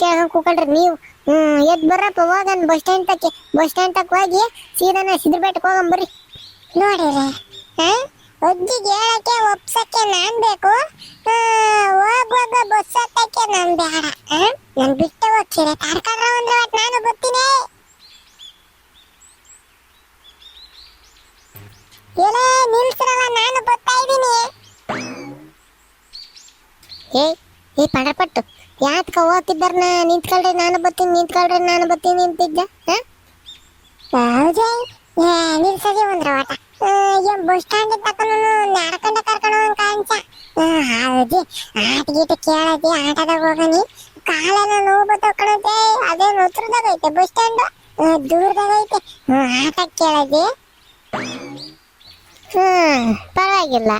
ಕೇಳ್ಕೊಂಡ್ ಕೂಕೊಂಡ್ರಿ ನೀವು? ಹ್ಮ್, ಎದ್ ಬರ್ರಪ್ಪ ಹೋಗನ್ ಬಸ್ ಸ್ಟ್ಯಾಂಡ್ ತಕ್ಕೆ. ಬಸ್ ಸ್ಟ್ಯಾಂಡ್ ತಕ್ಕ ಹೋಗಿ ಸೀದಾನ ಸಿದ್ರ ಬೆಟ್ಟಕ್ಕೆ ಹೋಗಂ ಬರ್ರಿ ನೋಡಿರಿ ಹಾ? ಅಜ್ಜಿಗೆ ಹೇಳಕ್ಕೆ ಒಪ್ಸಕ್ಕೆ ನಾನ್ ಬೇಕು. ಹೋಗುವಾಗ ಬಸ್ ಹತ್ತಕ್ಕೆ ನಾನ್ ಬೇಡ. ನಾನು ಬಿಟ್ಟು ಹೋಗ್ತೀನಿ ತಡ್ಕೊಂಡ್ರ ಅಂದ್ರೆ ನಾನು ಬರ್ತೀನಿ ಎಲೆ ನಿಲ್ಸಿರಲ್ಲ, ನಾನು ಬರ್ತಾ ಇದ್ದೀನಿ. ಏ ಈ ಪಡಪಟ್ಟು ಯಾತ್ಕ ಹೋಗ್ತಿದ್ದಾರನ ನಿಂತ್ಕೊಳ್ರಿ ನಾನು ಬರ್ತೀನಿ ನಿಂತ್ಕೊಳ್ರಿ ನಾನು ಬರ್ತೀನಿ ಅಂತಿದ್ದ. ಹೌದೇ ನಿಲ್ಸದಿ ಒಂದ್ರ ಓಟ ಏನ್ ಬಸ್ ಸ್ಟ್ಯಾಂಡ್ ತಕೊಂಡು ನಡ್ಕೊಂಡ ಕರ್ಕೊಂಡು ಹೋಗಂಗ್ ಕಾಂಚ ಹೌದಿ ಆಟ ಗೀಟ ಕೇಳದಿ ಆಟದಾಗ ಹೋಗನಿ. ಕಾಲೆಲ್ಲ ನೋವು ಬತ್ತಕೊಂಡೈತೆ ಅದೇ ಹತ್ರದಾಗ ಐತೆ ಬಸ್ ಸ್ಟ್ಯಾಂಡ್. ದೂರದಾಗ ಐತೆ. ಆಟ ಕೇಳದಿ. ಹ್ಮ್ ಪರವಾಗಿಲ್ಲ.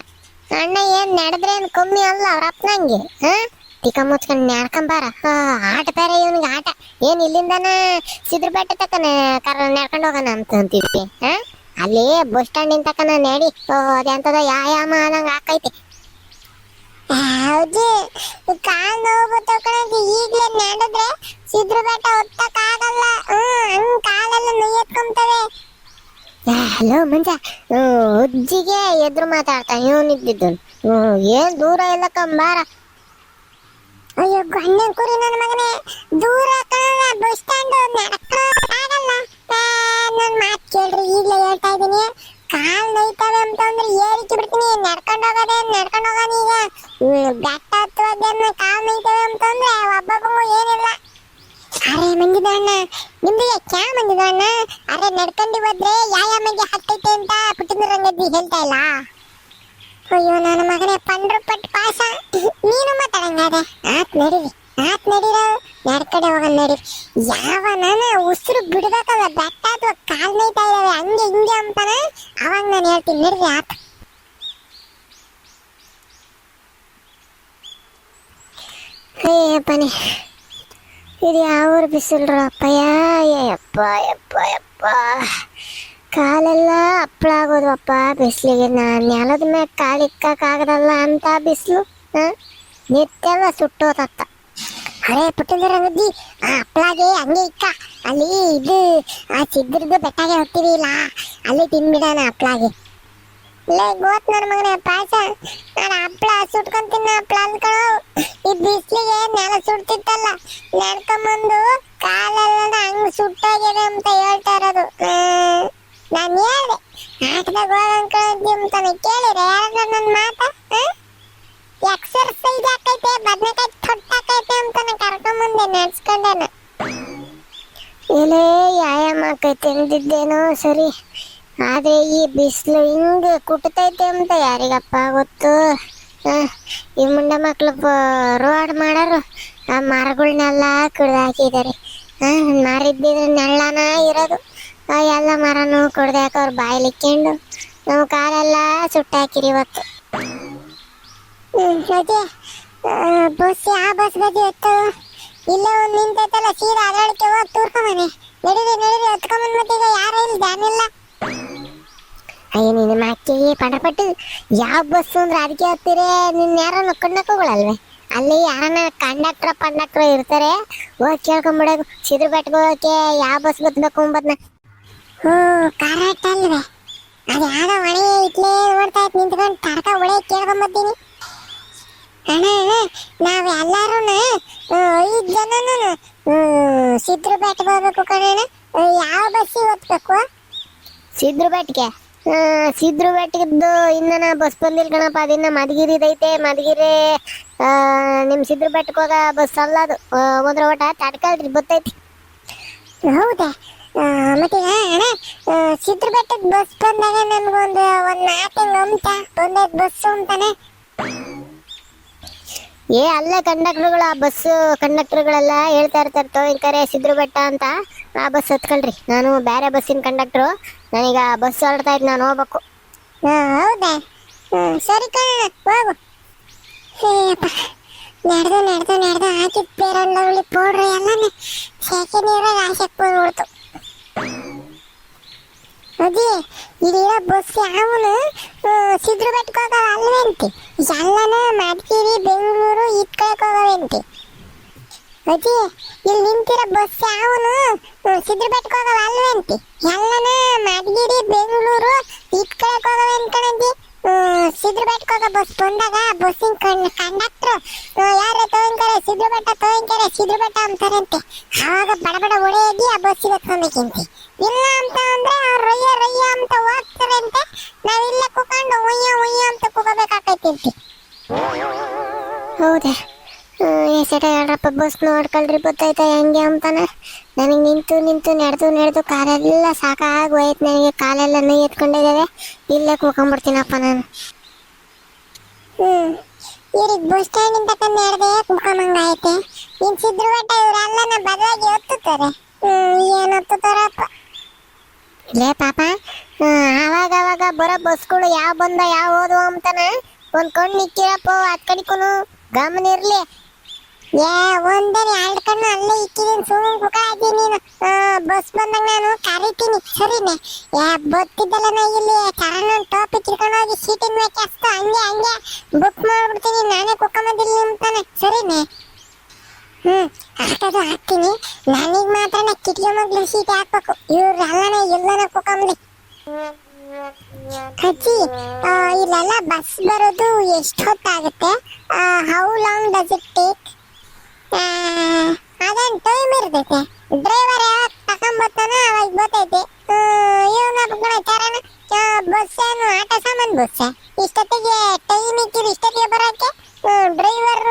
ಅಣ್ಣ ಏನ್ ನಡೆದ್ರೆ ಏನ್ ಕಮ್ಮಿ ಅಲ್ಲ ಅವ್ರ ಅಪ್ಪನಂಗೆ ಹಾ? ತಿಕ್ಕ ಮುಚ್ಕೊಂಡ್ ನಡ್ಕೊಂಬಾರ ಆಟ ಬೇರೆ ಇವನಿಗೆ ಆಟ. ಏನು ಇಲ್ಲಿಂದನ ಸಿದ್ರ ಬೆಟ್ಟ ತಕನ ಕರ ನಡ್ಕೊಂಡು ಹೋಗೋಣ ಅಂತ ಅಂತಿದ್ವಿ ಹಾ? ಅಲ್ಲಿ ಬಸ್ ಸ್ಟ್ಯಾಂಡ್ ತಕನ ಓ ಅದೆಂತದ ಯಾಯಾಮ ಅನ್ನಂಗ ಆಕೈತೆ. ಹೌದು. ಕಾಲ್ ನೋವು ತಕೊಂಡ್ರೆ ಈಗ್ಲೇ ನಡೆದ್ರೆ ಸಿದ್ರ ಬೆಟ್ಟ ಹೊತ್ತಕ್ ಆಗಲ್ಲ ಹ್ಮ್, ಹಂಗ್ ಕಾಲೆಲ್ಲ ನೋಯತ್ಕೊಂತವೆ ಹಲೋ ಮಂಜ. ಉಜ್ಜಿಗೆ ಎದುರು ಮಾತಾಡ್ತಾ ಇವನಿದ್ದಿದ್ದು ಏನು ದೂರ ಎಲ್ಲ ಕಂಬಾರ ಅಯ್ಯೋ ಕುರಿ ನನ್ನ ಮಗನೇ, ದೂರ ಬಸ್ ಸ್ಟ್ಯಾಂಡ್ ಆಗಲ್ಲ. ನನ್ನ ಮಾತು ಕೇಳ್ರಿ, ಈಗಲೇ ಹೇಳ್ತಾ ಇದ್ದೀನಿ. ಕಾಲ್ ನೈತವೆ ಅಂತಂದ್ರೆ ಏರಿಕೆ ಬಿಡ್ತೀನಿ. ನಡ್ಕೊಂಡು ಹೋಗೋದೆ, ನಡ್ಕೊಂಡು ಹೋಗೋಣ ಈಗ. ಬೆಟ್ಟ ಹತ್ತುವುದೇನು ಕಾಲ್ ನೋಯ್ತವೆ ಅಂತಂದ್ರೆ ಒಬ್ಬೊಬ್ಬಂಗೂ ಏನಿಲ್ಲ. ಅರೆ ಮಂಜಿದಣ್ಣ ನಿಮ್ದು ಕ್ಯಾ ಮಂಜಿದಣ್ಣ ಅರೆ ನಡ್ಕೊಂಡು ಹೋದ್ರೆ ಯಾಯಾಮಗೆ ಹತ್ತೈತೆ ಅಂತ ಪುಟ್ಟಿನ ರಂಗದ್ದಿ ಹೇಳ್ತಾ ಇಲ್ಲ. ಅಯ್ಯೋ ನನ್ನ ಮಗನೇ ಪಂಡ್ರು ಪಟ್ ಪಾಸ ನೀನು ಮಾತಾಡಂಗಾದ ಆತ್ ನಡೀರಿ ಆತ್ ನಡೀರ ನಡ್ಕಡೆ ಹೋಗನ್ ನಡಿ ಯಾವ ನಾನು ಉಸಿರು ಬಿಡ್ಬೇಕಲ್ಲ ಬೆಟ್ಟ ಅಥವಾ ಕಾಲ್ ನೈತಾ ಇದಾವೆ ಹಂಗೆ ಹಿಂಗೆ ಅಂತಾನ ಅವಾಗ ನಾನು ಹೇಳ್ತೀನಿ ನಡೀರಿ ಆತ್ ಅಯ್ಯಪ್ಪನೇ ಇದು ಯಾವ ಬಿಸಿಲ್ರ ಅಪ್ಪಯ್ಯ ಯಪ್ಪ ಯಪ್ಪ ಯಪ್ಪ ಕಾಲೆಲ್ಲ ಹಪ್ಪಳ ಆಗೋದು ಅಪ್ಪ ಬಿಸಿಲಿಗೆ. ನಾನು ನೆಲದ ಮ್ಯಾಗ ಕಾಲು ಅಂತ ಬಿಸಿಲು ನಿತ್ತೆಲ್ಲ ಸುಟ್ಟೋತತ್ತ ಅರೆ ಪುಟ್ಟಿಂದ್ರ ಬುದ್ಧಿ, ಆ ಹಪ್ಪಳಾಗೆ ಹಂಗೆ ಇಕ್ಕ. ಅಲ್ಲಿ ಇದು, ಆ ಚಿದ್ರದ್ದು ಬೆಟ್ಟಾಗೆ ಹೋಗ್ತೀವಿಲ್ಲ ಅಲ್ಲಿ ತಿನ್ಬಿಡೋಣ ಹಪ್ಪಳಾಗೆ ಲೇ ಗೋತ್ ನನ್ನ ಮಗನೇ, ಪಾಯಸ. ನಾನು ಹಪ್ಪಳ ಸುಟ್ಕೊಂಡು ತಿನ್ನ ಹಪ್ಪಳ ಅನ್ಕೊಳ್ಳೋ ಈ ಬಿಸ್ಲಿಗೆ ನೆಲ ಸುಡ್ತಿತ್ತಲ್ಲ. ನಡ್ಕೊಂಬಂದು ಕಾಲೆಲ್ಲ ಹಂಗೆ ಸುಟ್ಟೋಗಿದೆ ಅಂತ ಹೇಳ್ತಾ ಇರೋದು. ನಾನು ಹೇಳ್ದೆ. ಆಟದಾಗ ಹೋಗ ಅನ್ಕೊಂಡಿದ್ದಿ ಅಂತಾನೆ ಕೇಳಿದ್ರೆ ಯಾರಾದ್ರೂ ನನ್ನ ಮಾತ ಎಕ್ಸರ್ಸೈಸ್ ಆಕೈತೆ ಬದ್ನೆಕಾಯಿ ತೊಟ್ಟಾಕೈತೆ ಅಂತಾನೆ ಕರ್ಕೊಂಬಂದೆ ನಡ್ಸ್ಕೊಂಡೇನ. ಏನೇ ವ್ಯಾಯಾಮ ಆಕೈತೆ ಅಂದಿದ್ದೇನೋ ಸರಿ. ಆದರೆ ಈ ಬಿಸಿಲು ಹಿಂಗೆ ಕುಟ್ತೈತೆ ಅಂತ ಯಾರಿಗಪ್ಪ ಗೊತ್ತು? ಈ ಮುಂಡ ಮಕ್ಳು ರೋಡ್ ಮಾಡೋರು, ಆ ಮರಗಳನ್ನೆಲ್ಲ ಕುಡ್ದು ಹಾಕಿದ್ದಾರೆ ಮರ ಇದ್ದಿದ್ರೆ ನೆಳ್ಳನ ಇರೋದು. ಎಲ್ಲ ಮರನೂ ಕುಡ್ದಾಕ ಅವ್ರ ಬಾಯ್ಲಿಕ್ಕೊಂಡು ನಾವು ಕಾಲೆಲ್ಲ ಸುಟ್ಟಾಕಿರಿ ಇವತ್ತು. ಬಸ್ ಯಾವ ಬಸ್ ಬಗ್ಗೆ ಹೊತ್ತು ಇಲ್ಲೇ ಒಂದು ನಿಂತೈತಲ್ಲ, ಸೀದಾ ಅದರೊಳಗೆ ಹೋಗಿ ತೂರ್ಕೊಂಬನೆ ನಡೀರಿ ನಡೀರಿ, ಹೊತ್ಕೊಂಬಂದ್ ಮತ್ತೆ ಈಗ ಯಾರು ಇಲ್ಲ ಧ್ಯಾನಿಲ್ಲ ಅಯ್ಯ, ನಿನ್ನ ಮಾಕೆ ಪಟಪಟ್ಟು ಯಾವ ಬಸ್ ಅಂದ್ರೆ ಅದಕ್ಕೆ ಹತ್ತಿರ ನಿನ್ನ ಯಾರ ನಕ್ಕೊಂಡಕ್ಕೆ ಹೋಗಳಲ್ವೇ ಅಲ್ಲಿ ಯಾರನ್ನ ಕಂಡಕ್ಟ್ರ, ಪಂಡಕ್ಟ್ರ ಇರ್ತಾರೆ, ಹೋಗಿ ಕೇಳ್ಕೊಂಬಿಡೋದು ಸಿದ್ರ ಬೆಟ್ಟಗೆ ಹೋಗಕ್ಕೆ ಯಾವ ಬಸ್ ಬತ್ಬೇಕು ಅಂಬದ್ನ ಹ್ಞೂ ಕರೆಕ್ಟ್ ಅಲ್ವೇ ಅದು ಯಾವ್ದೋ ಹೊಳೆ ಇಟ್ಲೇ ಓಡ್ತಾ ಇತ್ತು ನಿಂತ್ಕೊಂಡು ತಡ್ಕ ಹೊಳೆ ಕೇಳ್ಕೊಂಬತ್ತೀನಿ. ಅಣ್ಣ ನಾವೆಲ್ಲರೂ ಐದು ಐದ್ ಜನನು ಸಿದ್ರ ಬೆಟ್ಟ ಹೋಗ್ಬೇಕು ಕಣಣ್ಣ. ಯಾವ ಬಸ್ಸಿಗೆ ಹೊತ್ಬೇಕು ಸಿದ್ರ ಆ ಸಿದ್ರ ಬೆಟ್ಟದ್ದು ಇನ್ನನ ಬಸ್ ಬಂದಿಲ್ಲ ಕಣಪ್ಪ. ಅದಿನ್ನ ಮಧುಗಿರಿ ಆ, ನಿಮ್ ಸಿದ್ರ ಬೆಟ್ಟಕ್ಕೆ ಹೋಗ ಬಸ್ ಅಲ್ಲ ಅದು. ಹೋದ್ರ ಒಂದ್ರ ಓಟ ತಡ್ಕಲ್ರಿ ಬತ್ತೈತಿ ಹೌದಾ ಮತ್ತೆ ಸಿದ್ರ ಬೆಟ್ಟದ ಬಸ್ ಬಂದಾಗ ನಮ್ಗೊಂದು ಒಂದ್ ನಾಲ್ಕು ಅಂತ ಬಂದೈತ್ ಬಸ್ ಅಂತಾನೆ ಏ ಅಲ್ಲೇ ಕಂಡಕ್ಟರ್ಗಳು ಆ ಬಸ್ ಕಂಡಕ್ಟರ್ಗಳೆಲ್ಲ ಹೇಳ್ತಾ ಇರ್ತಾರೆ ತೋಯಿಂಕರೆ ಸಿದ್ರು ಬೆಟ್ಟ ಅಂತ. ಆ ಬಸ್ ಹತ್ಕೊಳ್ರಿ. ನಾನು ಬೇರೆ ಬಸ್ಸಿನ ಕಂಡಕ್ಟ್ರು. ನಾನೀಗ ಬಸ್ ಹೊರಡ್ತಾ ಇದ್ ನಾನು ಹೋಗ್ಬೇಕು. ಹೌದಾ? ಸರಿ ಕಣ ಹೋಗು. ನಡೆದು ನಡೆದು ನಡೆದು. ಹಾಕಿದ ಪೇರೊಂದವಳಿ ಪೌಡ್ರು ಎಲ್ಲನೇ. ಸೆಕೆ ನೀರಾಗ ಹಾಸಕ್ ಬಂದ್ಬಿಡ್ತು ಅದೇ ಇಲ್ಲಿರೋ ಬಸ್ ಯಾವನು ಸಿದ್ರು ಬೆಟ್ಟಕ್ಕೆ ಹೋಗವ ಅಲ್ವೇಂತಿ ಎಲ್ಲನ ಮಡಿಕೇರಿ ಬೆಂಗಳೂರು ಇದ್ ಕಡೆಗೆ ಹೋಗವೇಂತಿ ಅಜ್ಜಿ ಇಲ್ಲಿ ನಿಂತಿರೋ ಬಸ್ ಯಾವನು ಸಿದ್ರ ಬೆಟ್ಟಕ್ಕೆ ಹೋಗವ ಅಲ್ವೇಂತಿ ಎಲ್ಲನ ಮಧುಗಿರಿ ಬೆಂಗಳೂರು ಇಟ್ ಕಡೆಗೆ ಹೋಗವ ಅನ್ಕಣಂದಿ ಸಿದ್ರ ಬೆಟ್ಟಕ್ಕೆ ಹೋಗೋ ಬಸ್ ಬಂದಾಗ ಬಸ್ಸಿನ ಕಣ್ ಕಂಡಕ್ಟ್ರು ಯಾರು ತಗೊಂಕರೆ ಸಿದ್ರ ಬೆಟ್ಟ ತಗೊಂಕರೆ ಸಿದ್ರ ಬೆಟ್ಟ ಅಂತಾರಂತೆ. ಆವಾಗ ಬಡ ಬಡ ಹೊಡೆಯಾಗಿ ಆ ಬಸ್ಸಿಗೆ ಹತ್ಕೊಬೇಕಂತೆ ಇಲ್ಲ ಅಂತ ಅಂದ್ರೆ ಅವ್ರು ರಯ್ಯ ರಯ್ಯ ಅಂತ ಹೋಗ್ತಾರಂತೆ ನಾವಿಲ್ಲೇ ಕುಕೊಂಡು ಉಯ್ಯ ಉಯ್ಯ ಅಂತ ಕುಗೋಬೇಕಾಕೈತಿ ಹೌದಾ. ಎಸಟ ಹೇಳ್ರಪ್ಪ ಬಸ್ ನೋಡ್ಕೊಳ್ರಿ ಗೊತ್ತೈತೆ ಹೆಂಗೆ ಅಂತಾನೆ? ನನಗೆ ನಿಂತು ನಿಂತು ನಡೆದು ನಡೆದು ಕಾಲೆಲ್ಲ ಸಾಕಾಗಿ ಹೋಯ್ತು ನನಗೆ. ಕಾಲೆಲ್ಲ ನೈ ಎತ್ಕೊಂಡಿದ್ದಾವೆ. ಇಲ್ಲೇ ಕೂಕೊಂಡ್ಬಿಡ್ತೀನಪ್ಪ ನಾನು. ಇವ್ರಿಗೆ ಬಸ್ ಸ್ಟ್ಯಾಂಡಿಂದ ತಂದು ನಡೆದೆ ಕುತ್ಕೊಂಬಂಗಾಯ್ತೆ ಇನ್ನು ಸಿದ್ರುವಟ್ಟ ಇವರೆಲ್ಲನ ಬದಲಾಗಿ ಒತ್ತುತ್ತಾರೆ. ಏನು ಒತ್ತುತ್ತಾರಪ್ಪ? ಲೇ ಪಾಪ ಆವಾಗ ಆವಾಗ ಬರೋ ಬಸ್ಗಳು ಯಾವ ಬಂದ ಯಾವ ಹೋದ್ವು ಅಂತಾನೆ? ಒಂದು ಕಣ್ಣು ನಿಕ್ಕಿರಪ್ಪ ಅದ್ ಕಡಿಕೂನು ಗಮನ ಇರ್ಲಿ. ಏ ಒಂದನೇ ಎರಡು ಕಣ್ಣು ಅಲ್ಲೇ ಇಕ್ಕಿದೀನಿ ಸುಮ್ಮನೆ ಕುಕಾಯ್ದಿ ನೀನು. ಆ, ಬಸ್ ಬಂದಾಗ ನಾನು ಕರಿತೀನಿ. ಸರಿನೆ ಯಾ ಬತ್ತಿದ್ದಲ್ಲ ನಾ ಇಲ್ಲಿ. ಕರಣ ಟಾಪ್ ಇಟ್ಕೊಂಡು ಹೋಗಿ ಸೀಟಿನ ಮೇಲೆ ಅಷ್ಟು ಹಂಗೆ ಹಂಗೆ ಬುಕ್ ಮಾಡ್ಬಿಡ್ತೀನಿ. ನಾನೇ ಕುಕ್ಕಮದಿಲ್ಲ ಅಂತಾನೆ ಸರಿನೆ ಹ್ಮ್ ಹಾಕೋದು ಹಾಕ್ತೀನಿ. ನನಗೆ ಮಾತ್ರ ನಾ ಕಿಟ್ಲಿ ಮಗ್ಳು ಸೀಟ್ ಹಾಕ್ಬೇಕು. ಇವ್ರೆಲ್ಲನ ಎಲ್ಲನ ಕುಕ್ಕಂಬ್ಲಿ ಅಜ್ಜಿ ಇಲ್ಲೆಲ್ಲ ಬಸ್ ಬರೋದು ಎಷ್ಟು ಹೊತ್ತಾಗುತ್ತೆ? How long does it take ಅದೇನು ಟೈಮ್ ಇರ್ತೈತೆ. ಡ್ರೈವರ್ ಯಾವಾಗ ತಗೊಂಬರ್ತಾನ ಅವಾಗ ಗೊತ್ತೈತೆ. ಇವನ ವಿಚಾರನ ಬಸ್ ಏನು, ಆಟ ಸಾಮಾನು ಬಸ್ ಇಷ್ಟೊತ್ತಿಗೆ ಟೈಮ್ ಇಕ್ಕಿರಿ ಇಷ್ಟೊತ್ತಿಗೆ ಬರೋಕ್ಕೆ ಡ್ರೈವರ್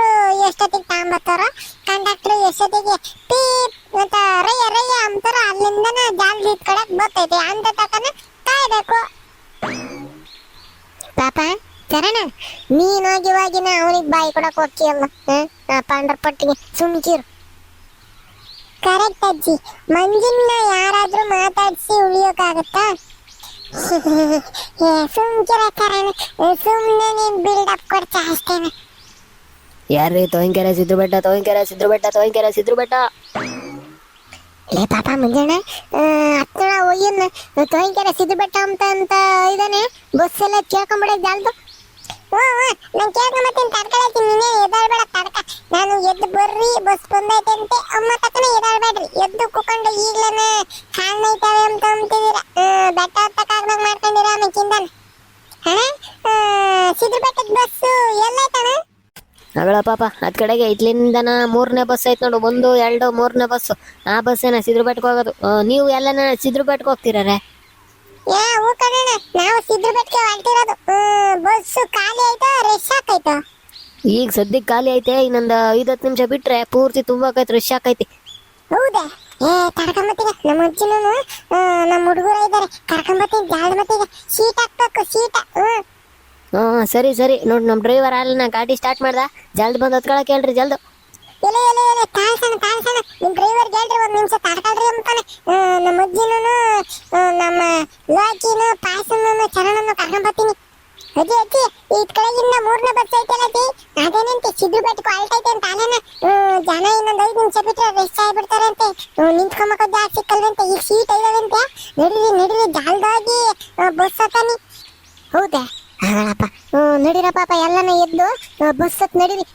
ಎಷ್ಟೊತ್ತಿಗೆ ತಗೊಂಬರ್ತಾರೋ? ಕಂಡಕ್ಟರ್ ಎಷ್ಟೊತ್ತಿಗೆ ಪೀಪ್ ಅಂತ ರಯ್ಯ ರಯ್ಯ ಅಂತಾರ ಅಲ್ಲಿಂದನ ಜಾಲ್ದಿ ಇಟ್ಕೊಳಕ್ ಬರ್ತೈತೆ ಅಂತ ತಕನ ಕಾಯ್ಬೇಕು. ಪಾಪ ಚರಣ ನೀನಾಗಿವಾಗಿನ ಅವನಿಗೆ ಬಾಯಿ ಕೊಡಕ್ ಹೋಗ್ತೀಯಲ್ಲ ಪಾಂಡರ್ ಪಟ್ಟಿಗೆ ಸುಮ್ಕಿರು ಕರೆಕ್ಟ್ ಅಜ್ಜಿ. ಮಂಜಿನ ಯಾರಾದ್ರೂ ಮಾತಾಡಿಸಿ ಉಳಿಯೋಕ್ಕಾಗತ್ತಾ ಸುಮ್ಕಿರ ಕರಣ ಸುಮ್ಮನೆ ನೀನ್ ಬಿಲ್ಡಪ್ ಕೊಡ್ತಾ ಅಷ್ಟೇನೆ. ಯಾರ್ರಿ ತೋಯಿಂಕೆರೆ ಸಿದ್ರು ಬೆಟ್ಟ ತೋಯಿಂಕೆರೆ ಸಿದ್ರು ಬೆಟ್ಟ ತೋಯಿಂಕೆರೆ ಸಿದ್ರು ಬೆಟ್ಟ ಲೇ ಪಾಪ ಮುಂಜಾನೆ ಹತ್ತಿರ ಹೋಗಿನ ತೋಯಿಂಕೆರೆ ಸಿದ್ರು ಬೆಟ್ಟ ಅಂತ ಅಂತ ಇದಾನೆ? ಬಸ್ ಎಲ್ಲ ಕೇಳ್ಕೊಂಬಿಡೋದು ಹ್ಞೂ ನಾನು ಕೇಳ್ಕೊಂಬತ್ತೀನಿ ತಡ್ಕೊಳತ್ತೀನಿ ನೀನೇ ಎದ್ದಾಳ್ಬೇಡ ತಡ್ಕ. ನಾನು ಎದ್ದು ಬರ್ರಿ, ಬಸ್ ಬಂದೈತೆ ಅಂತೆ. ಅಮ್ಮ ತಕ್ಕನ ಎದ್ದಾಳ್ಬೇಡ್ರಿ ಎದ್ದು ಕುಕೊಂಡು ಈಗ್ಲೇನ ಕಾಣ್ನೈತವೆ ಅಂತ ಅಂತಿದ್ದೀರ ಬೆಟ್ಟ ಹತ್ತಕ್ಕಾಗ್ದಂಗೆ ಮಾಡ್ಕೊಂಡಿರ ಆಮೇಕಿಂದಾನ ಹಣ? ಸಿದ್ದು ಬೆಟ್ಟದ ಬಸ್ಸು ಎಲ್ಲೈತಣ ಅವಳ ಪಾಪ, ಅದ್ ಕಡೆಗೆ ಇಟ್ಲಿಂದನ ಮೂರನೇ ಬಸ್ ಐತ್ ನೋಡು, ಒಂದು, ಎರಡು, ಮೂರನೇ ಬಸ್ ಆ ಬಸ್ಸೇನ ಸಿದ್ರು ಬೆಟ್ಟಕ್ಕೆ ಹೋಗೋದು ನೀವು ಎಲ್ಲನ ಸಿದ್ರು ಬೆಟ್ಟಕ್ಕೆ ಹೋಗ್ತೀರಾರೆ? ಏ ಹೂ ಕಣಣ್ಣ ನಾವು ಬೆಟ್ಟಕ್ಕೆ ಹೊರಟಿರೋದು. ಬಸ್ಸು ಖಾಲಿ ಆಯ್ತಾ ರಶ್ ಆಕೈತಾ ಈಗ ಸದ್ಯಕ್ಕೆ ಖಾಲಿ ಐತೆ ಇನ್ನೊಂದು ಐದು ಹತ್ತು ನಿಮಿಷ ಬಿಟ್ರೆ ಪೂರ್ತಿ ತುಂಬಾಕೈತೆ ರಶ್ ಹಾಕೈತಿ ಹೌದಾ? ಏ ಕರ್ಕೊಂಬತ್ತೀಗ ನಮ್ಮ ಅಜ್ಜಿನೂ ನಮ್ಮ ಹುಡುಗರು ಇದ್ದಾರೆ. ಕರ್ಕೊಂಬತ್ತೀನಿ ಜಾಳ ಮತ್ತೀಗ. ಸೀಟ್ ಹಾಕ್ಬೇಕು ಸೀಟ ಹ್ಮ್. ಹಾ ಸರಿ ಸರಿ. ನೋಡಿ ನಮ್ಮ ಡ್ರೈವರ್ ಅಲ್ಲ ಗಾಡಿ ಸ್ಟಾರ್ಟ್ ಮಾಡ್ದ. ಜಲ್ದ್ ಬಂದು ಹತ್ಕೊಳಕ್ ಹೇಳ್ರಿ ಜಲ್ದು. ಎಲೆ ಎಲೆ ಎಲೆ ತಾಳ್ಸಣ ತಾಳ್ಸಣ ನಿಮ್ ಡ್ರೈವರ್ ಹೇಳ್ರಿ ಒಂದ್ ನಿಮಿಷ ತಡ್ಕೊಳ್ರಿ ಅಂತಾನೆ. ನಮ್ಮ ಅಜ್ಜಿನೂ ನಮ್ಮ ಲೋಕಿನು ಚರಣನ ಕರ್ಕೊಂಡ್ ಬರ್ತೀನಿ. ಅಜ್ಜಿ ಅಜ್ಜಿ ಈ ಕಡೆಗಿಂದ ಮೂರನೇ ಬಸ್ ಐತಲ್ಲ ಅಜ್ಜಿ? ಅದೇನಂತೆ ಸಿದ್ದು ಬೆಟ್ಟಕ್ಕೆ ಹೊಲ್ಟೈತೆ ಅಂತ ಅಲ್ಲೇನ? ಜನ ಇನ್ನೊಂದು ಐದು ನಿಮಿಷ ಬಿಟ್ರೆ ರೆಸ್ಟ್ ಆಗ್ಬಿಡ್ತಾರಂತೆ. ನಿಂತ್ಕೊಂಬಕ ಜಾಗ ಸಿಕ್ಕಲ್ವಂತೆ ಈಗ ಸೀಟ್ ಐದವಂತೆ ನಡೀರಿ ನಡೀರಿ, ಜಾಲ್ದಾಗಿ ಬಸ್ ಹತ್ತಾನಿ. ಹೌದಾ? ಹಾಗಳಪ್ಪ ನಡೀರ ಪಾಪ, ಎಲ್ಲನ ಎದ್ದು ಬಸ್ ಹತ್ ನಡೀರಿ.